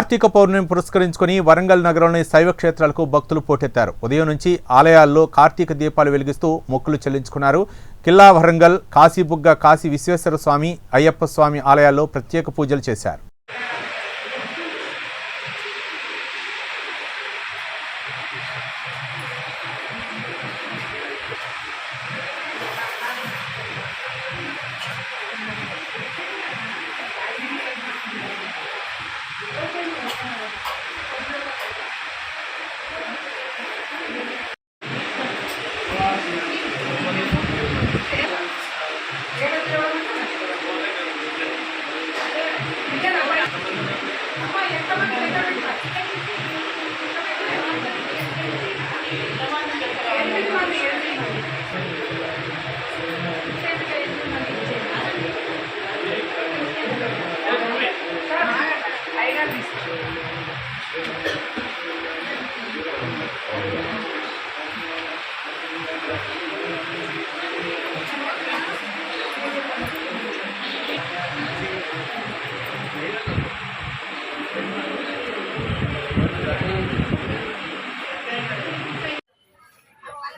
కార్తీక పౌర్ణమి పురస్కరించుకొని వరంగల్ నగరంలోని శైవ క్షేత్రాలకు భక్తులు పోటెత్తారు. ఉదయం నుంచి ఆలయాల్లో కార్తీక దీపాలు వెలిగిస్తూ మొక్కులు చెల్లించుకున్నారు. కిల్లా వరంగల్ కాశీబుగ్గ కాశీ విశ్వేశ్వర స్వామి అయ్యప్ప స్వామి ఆలయాల్లో ప్రత్యేక పూజలు చేశారు. Thank you.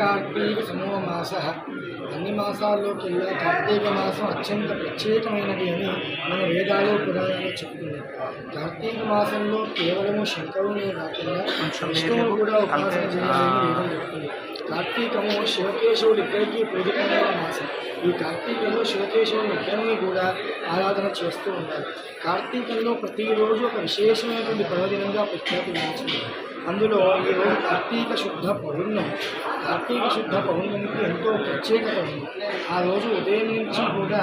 కార్తీక సమో మాస. అన్ని మాసాల్లోకెల్లా కార్తీక మాసం అత్యంత ప్రత్యేకమైనది అని మన వేదాలు పురాణాలు చెప్తున్నాయి. కార్తీక మాసంలో కేవలము శంకరునే కాకుండా విష్ణువు కూడా ఉపాసన చేయాలని వేదం చెప్తుంది. కార్తీకము శివకేశవుడు ఇద్దరికీ ప్రేరితమైన మాసం. ఈ కార్తీకంలో శివకేశవుని ఇద్దరిని కూడా ఆరాధన చేస్తూ ఉంటారు. కార్తీకంలో ప్రతిరోజు ఒక విశేషమైనటువంటి పర్వదినంగా ప్రఖ్యాతి గాంచింది అందులో ఈరోజు కార్తీక శుద్ధ పౌర్ణమి. కార్తీక శుద్ధ పౌర్ణమికి ఎంతో ప్రత్యేకత ఉంది. ఆ రోజు ఉదయం నుంచి కూడా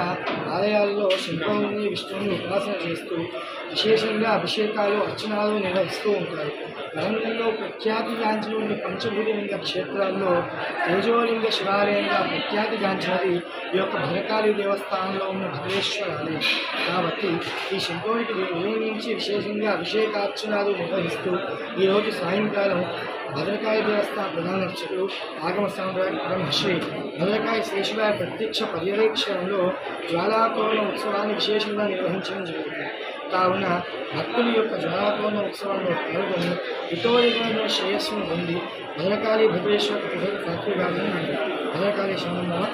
ఆలయాల్లో శంకరుని విష్ణువుని ఉపాసన చేస్తూ విశేషంగా అభిషేకాలు అర్చనాలు నిర్వహిస్తూ ఉంటారు. వరంగల్లో ప్రఖ్యాతిగాంచిన ఉన్న పంచభూతలింగ క్షేత్రాల్లో తేజోలింగ శివాలయంగా ప్రఖ్యాతిగాంచినది ఈ యొక్క భద్రకాళి దేవస్థానంలో ఉన్న భద్రేశ్వర ఆలయం కాబట్టి ఈ శంకరునికి ఉదయం విశేషంగా అభిషేకార్చనాలు నిర్వహిస్తూ ఈరోజు సాయంకాలం భద్రకాయ దేవస్థాన ప్రధాన అర్చకులు ఆగమ సామ్రాట్ బ్రహ్మశ్రీ భద్రకాయ శేషువారి ప్రత్యక్ష పర్యవేక్షణలో జ్వాలాతోరణ ఉత్సవాన్ని విశేషంగా నిర్వహించడం జరుగుతుంది. కావున భక్తుల యొక్క జ్వాలాతోరణ ఉత్సవంలో పాల్గొని ఇటువంటి శ్రేయస్సును పొంది భద్రకాళి భద్రేశ్వర ప్రతిభ ఫ్యాక్టరీ గారిని భద్రకాళి శంభవ